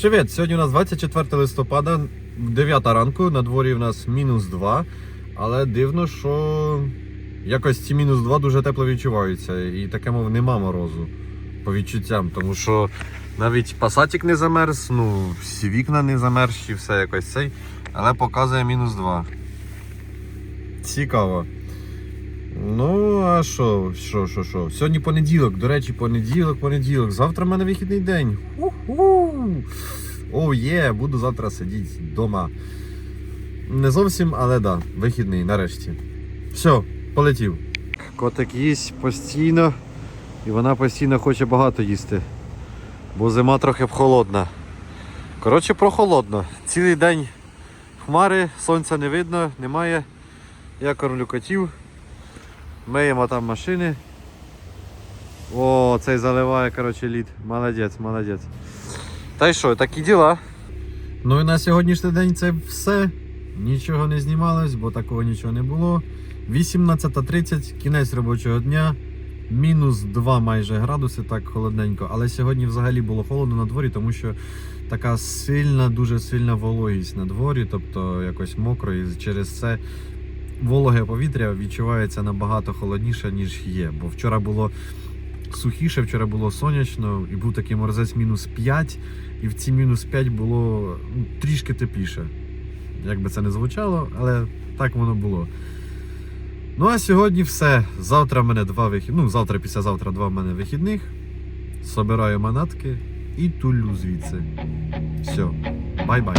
Привіт! Сьогодні у нас 24 листопада, 9 ранку, на дворі у нас мінус 2. Але дивно, що якось ці мінус 2 дуже тепло відчуваються. І таке, мов, нема морозу по відчуттям, тому що навіть пасатик не замерз, ну, всі вікна не замерзші, все якось цей. Але показує мінус 2. Цікаво. Ну, а що, що, що, що? Сьогодні понеділок, до речі, понеділок, понеділок. Завтра в мене вихідний день. О, є, буду завтра сидіти вдома. Не зовсім, але да, вихідний, нарешті. Все, полетів. Котик їсть постійно, і вона постійно хоче багато їсти. Бо зима трохи холодна. Коротше, прохолодно. Цілий день хмари, сонця не видно, немає. Я кормлю котів. Миємо там машини. О, цей заливає, коротше, лід. Молодець, молодець. Та й що, такі діла. Ну і на сьогоднішній день це все. Нічого не знімалось, бо такого нічого не було. 18.30, кінець робочого дня. Мінус 2 майже градуси, так холодненько. Але сьогодні взагалі було холодно на дворі, тому що така сильна, дуже сильна вологість на дворі, тобто якось мокро, і через це вологе повітря відчувається набагато холодніше, ніж є. Бо вчора було сухіше, вчора було сонячно, і був такий морозець мінус 5, і в ці мінус 5 було ну, трішки тепліше. Як би це не звучало, але так воно було. Ну а сьогодні все. Завтра в мене два вихідних. Ну, завтра, післязавтра два в мене вихідних. Собираю манатки і тулю звідси. Все, бай-бай.